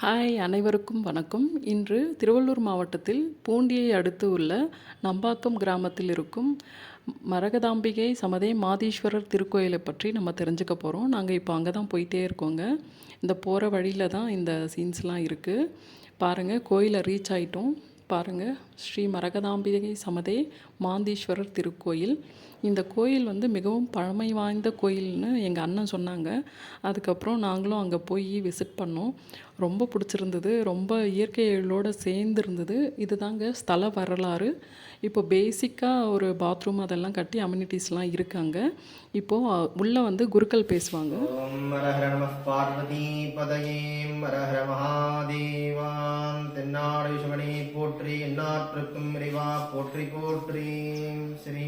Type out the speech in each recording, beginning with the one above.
Hi அனைவருக்கும் வணக்கம். இன்று திருவள்ளூர் மாவட்டத்தில் பூண்டியை அடுத்து உள்ள நம்பாக்கம் கிராமத்தில் இருக்கும் மரகதாம்பிகை சமதே மாதீஸ்வரர் திருக்கோயிலை பற்றி நம்ம தெரிஞ்சுக்க போகிறோம் நாங்கள் இப்போ அங்கே தான் போயிட்டே இருக்கோங்க. இந்த போகிற வழியில் தான் இந்த சீன்ஸ்லாம் இருக்குது பாருங்கள் கோயிலை ரீச் ஆகிட்டோம் பாருங்கள் ஸ்ரீ மரகதாம்பிகை சமதே மாந்தீஸ்வரர் திருக்கோயில். இந்த கோயில் வந்து மிகவும் பழமை வாய்ந்த கோயில்னு எங்கள் அண்ணன் சொன்னாங்க. அதுக்கப்புறம் நாங்களும் அங்கே போய் விசிட் பண்ணோம். ரொம்ப பிடிச்சிருந்தது. ரொம்ப இயற்கைகளோடு சேர்ந்துருந்தது. சேர்ந்து இருந்தது இதுதாங்க ஸ்தல வரலாறு. இப்போ பேசிக்காக ஒரு பாத்ரூம் அதெல்லாம் கட்டி அம்யூனிட்டிஸ்லாம் இருக்காங்க. இப்போது உள்ளே வந்து குருக்கள் பேசுவாங்க. பார்வதி மகாதேவான். தென்னாடு போற்றி எந்நாற்றுக்கும் இறைவா போற்றி போற்றி. ஸ்ரீ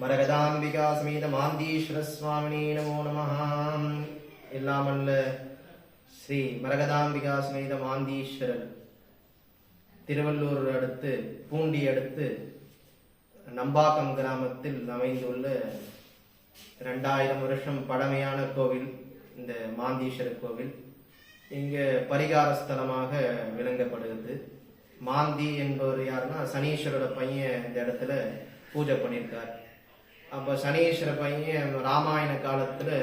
மரகதாம்பிகா சமேத மாந்தீஸ்வர சுவாமினே நமோ நம எல்லாமல்ல ஸ்ரீ மரகதாம்பிகா சமேத மாந்தீஸ்வரர். திருவள்ளூர் அடுத்து பூண்டி அடுத்து நம்பாக்கம் கிராமத்தில் அமைந்துள்ள ரெண்டாயிரம் வருஷம் பழமையான கோவில் இந்த மாந்தீஸ்வரர் கோவில். இங்கே பரிகார ஸ்தலமாக விளங்கப்படுகிறது. மாந்தி என்பவர் யாருன்னா சனீஸ்வரோட பையன் இந்த இடத்துல பூஜை பண்ணியிருக்கார். அப்போ சனீஸ்வர பையன் ராமாயண காலத்தில்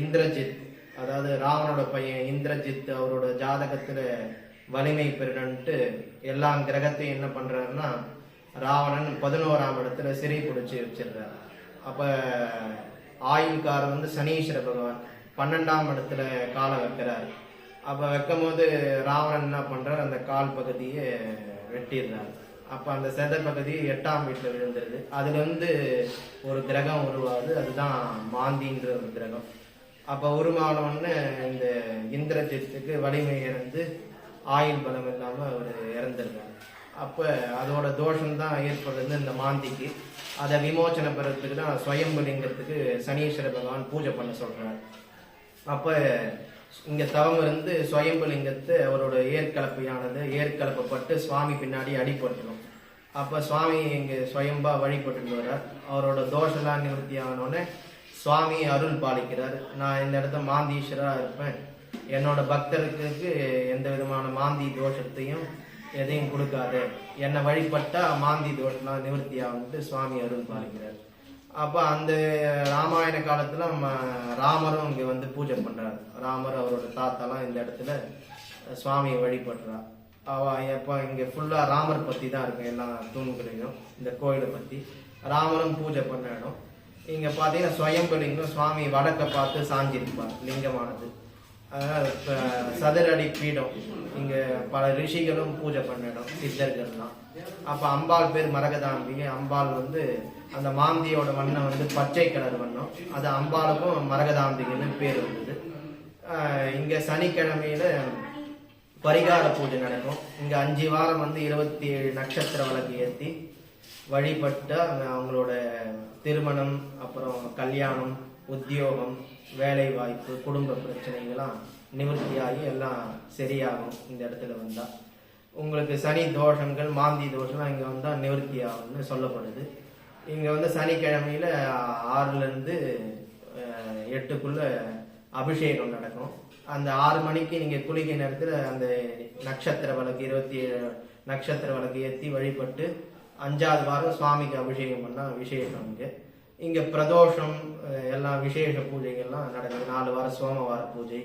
இந்திரஜித் அதாவது ராவனோட பையன் இந்திரஜித் அவரோட ஜாதகத்தில் வலிமை பெறணுன்ட்டு எல்லா கிரகத்தையும் என்ன பண்ணுறாருன்னா ராவணன் பதினோராம் இடத்துல சிறை பிடிச்சி வச்சிடுறார். அப்போ ஆயுள்காரர் வந்து சனீஸ்வர பகவான் பன்னெண்டாம் இடத்துல காலை வைக்கிறார். அப்போ வைக்கும் போது ராவணன் என்ன பண்ணுறார் அந்த கால் பகுதியை வெட்டிடுறாரு. அப்போ அந்த செத பகுதி எட்டாம் வீட்டில் விழுந்துருது. அதுலேருந்து ஒரு கிரகம் உருவாகுது. அதுதான் மாந்தின்ற ஒரு கிரகம். அப்போ உருவானவுடனே இந்த இந்திரஜித்துக்கு வலிமை இறந்து ஆயுள் பலம் இல்லாமல் அவர் இறந்துருக்காரு அப்போ அதோட தோஷம்தான் ஏற்படுறது இந்த மாந்திக்கு. அதை விமோச்சனை பெறத்துக்கு தான் சுயம்புலிங்கத்துக்கு சனீஸ்வர பகவான் பூஜை பண்ண சொல்றார். அப்போ இங்க தவம் இருந்து சுயம்புலிங்கத்தை அவரோட ஏற்கலப்பையானது ஏற்கலப்பப்பட்டு சுவாமி பின்னாடி அடிபட்டுரும் அப்ப சுவாமி இங்க சுயம்பா வழிபட்டு வர்றார். அவரோட தோஷம்லாம் நிவர்த்தி ஆனோடனே சுவாமி அருள் பாலிக்கிறார். நான் இந்த இடத்த மாந்தீஸ்வரா இருப்பேன். என்னோட பக்தர்களுக்கு எந்த விதமான மாந்தி தோஷத்தையும் எதையும் கொடுக்காது. என்னை வழிபட்டா மாந்தி தோஷம்லாம் நிவர்த்தி ஆகுன்ட்டு சுவாமி அருள் பாலிக்கிறார். அப்போ அந்த ராமாயண காலத்தில் நம்ம ராமரும் இங்கே வந்து பூஜை பண்ணுறாரு ராமர் அவரோட தாத்தாலாம் இந்த இடத்துல சுவாமியை வழிபடுறா. அவ எப்போ இங்கே ஃபுல்லாக ராமர் பற்றி தான் இருக்கும் எல்லா தூண்களையும் இந்த கோயிலை பற்றி ராமரும் பூஜை பண்ண இடம். இங்க பாத்தீங்கன்னா சுயம்பலிங்கம் சுவாமி வடக்கை பார்த்து சாஞ்சிருப்பார் லிங்கமானது. சதுரடி பீடம். இங்க பல ரிஷிகளும் பூஜை பண்ண இடம் சித்தர்கள்லாம். அப்ப அம்பாள் பேர் மரகதாம்பிகை அம்பாள் வந்து அந்த மாந்தியோட வண்ணம் வந்து பச்சை கலர் வண்ணம். அது அம்பாளுக்கும் மரகதாம்பிகைன்னு பேர் வந்தது. இங்கே இங்க சனிக்கிழமையில பரிகார பூஜை நடக்கும். இங்க அஞ்சு வாரம் வந்து இருபத்தி ஏழு நட்சத்திர விளக்கு ஏற்றி வழிபட்டு அவங்களோட திருமணம் அப்புறம் கல்யாணம் உத்தியோகம் வேலை வாய்ப்பு குடும்ப பிரச்சனைகள்லாம் நிவர்த்தியாகி எல்லாம் சரியாகும் இந்த இடத்துல வந்தால் உங்களுக்கு சனி தோஷங்கள் மாந்தி தோஷம்லாம் இங்கே வந்தால் நிவர்த்தி ஆகும்னு சொல்லப்படுது. இங்கே வந்து சனிக்கிழமையில ஆறுலேருந்து எட்டுக்குள்ளே எட்டுக்குள்ள அபிஷேகம் நடக்கும். அந்த ஆறு மணிக்கு நீங்கள் குளிக்க நேரத்தில் அந்த நட்சத்திர விளக்கு இருபத்தி ஏழு நட்சத்திர விளக்கு ஏற்றி வழிபட்டு அஞ்சாவது வாரம் சுவாமிக்கு அபிஷேகம் பண்ணால் விசேஷம் இங்கே. இங்க பிரதோஷம் அஹ், எல்லாம் விசேஷ பூஜைகள்லாம் நடக்குது. நாலு வாரம் சோமவார பூஜை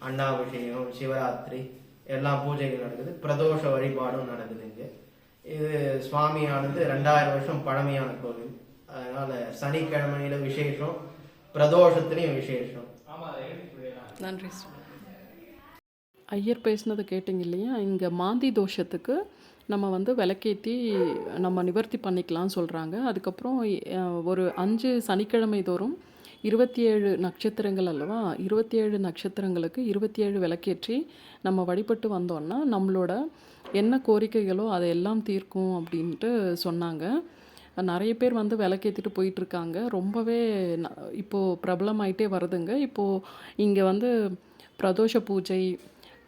அண்ணாபிஷேகம் சிவராத்திரி எல்லா பூஜைகள் நடக்குது. பிரதோஷ வழிபாடும் நடக்குது இங்க. இது சுவாமியானது ரெண்டாயிரம் வருஷம் பழமையான கோவில். அதனால சனிக்கிழமையில விசேஷம் பிரதோஷத்துலயும் விசேஷம். நன்றி ஐயர் பேசுனதை கேட்டிங்க இல்லையா? இங்கே மாந்தி தோஷத்துக்கு நம்ம வந்து விளக்கேற்றி நம்ம நிவர்த்தி பண்ணிக்கலாம்னு சொல்கிறாங்க அதுக்கப்புறம் ஒரு அஞ்சு சனிக்கிழமை தோறும் இருபத்தி ஏழு நட்சத்திரங்கள் அல்லவா இருபத்தி ஏழு நட்சத்திரங்களுக்கு இருபத்தி ஏழு விளக்கேற்றி நம்ம வழிபட்டு வந்தோன்னா நம்மளோட என்ன கோரிக்கைகளோ அதை எல்லாம் தீர்க்கும் அப்படின்ட்டு சொன்னாங்க. நிறைய பேர் வந்து விளக்கேற்றிட்டு போயிட்டுருக்காங்க. ரொம்பவே ந- இப்போது பிரபலமாயிட்டே வருதுங்க. இப்போது இங்கே வந்து பிரதோஷ பூஜை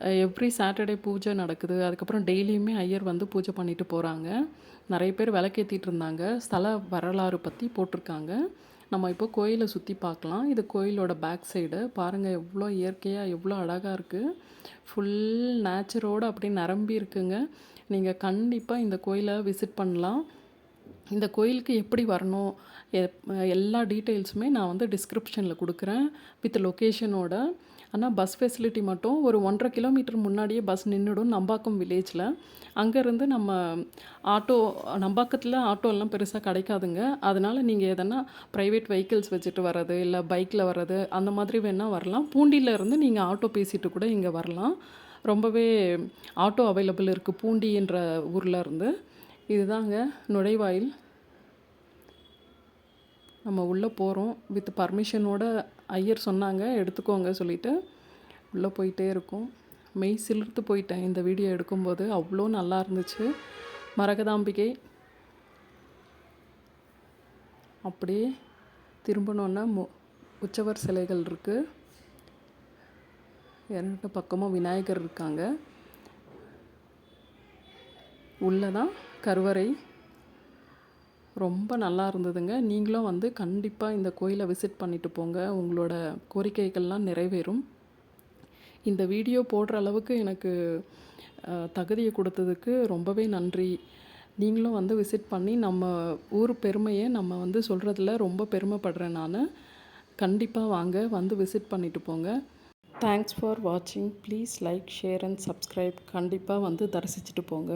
எவ்ரி சாட்டர்டே பூஜை நடக்குது? அதுக்கப்புறம் டெய்லியுமே ஐயர் வந்து பூஜை பண்ணிட்டு போகிறாங்க நிறைய பேர் விளக்கேற்றிட்டு இருந்தாங்க. ஸ்தல வரலாறு பற்றி போட்டிருக்காங்க. நம்ம இப்போ கோயிலை சுற்றி பார்க்கலாம். இது கோயிலோட பேக் சைடு பாருங்கள் எவ்வளோ இயற்கையாக எவ்வளோ அழகாக இருக்குது ஃபுல் நேச்சரோடு அப்படியே நிரம்பி இருக்குங்க. நீங்கள் கண்டிப்பாக இந்த கோயிலை விசிட் பண்ணலாம். இந்த கோயிலுக்கு எப்படி வரணும்? எப்- எல்லா டீட்டெயில்ஸுமே நான் வந்து டிஸ்கிரிப்ஷனில் கொடுக்குறேன். வித் லொக்கேஷனோட ஆனால் பஸ் ஃபெசிலிட்டி மட்டும் ஒரு ஒன்றரை கிலோமீட்டர் முன்னாடியே பஸ் நின்றுடும் நம்பாக்கம் வில்லேஜில் அங்கேருந்து நம்ம ஆட்டோ நம்பாக்கத்தில் ஆட்டோலாம் பெருசாக கிடைக்காதுங்க. அதனால் நீங்கள் எதனா ப்ரைவேட் வெஹிக்கிள்ஸ் வச்சுட்டு வர்றது இல்லை பைக்கில் வர்றது அந்த மாதிரி வேணால் வரலாம். பூண்டியில் இருந்து நீங்கள் ஆட்டோ பேசிட்டு கூட இங்கே வரலாம். ரொம்பவே ஆட்டோ அவைலபிள் இருக்குது பூண்டின்ற ஊரில் இருந்து. இதுதாங்க நுழைவாயில். நம்ம உள்ளே போகிறோம் வித் பர்மிஷனோட ஐயர் சொன்னாங்க எடுத்துக்கோங்க சொல்லிட்டு உள்ளே போயிட்டே இருக்கும். மெய் சிலிர்த்து போயிட்டேன். இந்த வீடியோ எடுக்கும்போது அவ்வளோ நல்லா இருந்துச்சு. மரகதாம்பிகை. அப்படியே திரும்பினோன்னா மு உற்சவர் சிலைகள் இருக்குது இரண்டு பக்கமும் விநாயகர் இருக்காங்க. உள்ளே தான் கருவறை. ரொம்ப நல்லா இருந்ததுங்க. நீங்களும் வந்து கண்டிப்பாக இந்த கோயிலை விசிட் பண்ணிட்டு போங்க. உங்களோட கோரிக்கைகள்லாம் நிறைவேறும். இந்த வீடியோ போடுற அளவுக்கு எனக்கு தகுதியை கொடுத்ததுக்கு ரொம்பவே நன்றி. நீங்களும் வந்து விசிட் பண்ணி நம்ம ஊர் பெருமையை நம்ம வந்து சொல்கிறதுல ரொம்ப பெருமைப்படுறேன் நான். கண்டிப்பாக வாங்க வந்து விசிட் பண்ணிட்டு போங்க. தேங்க்ஸ் ஃபார் வாட்சிங் please like share and subscribe கண்டிப்பாக வந்து தரிசிச்சுட்டு போங்க.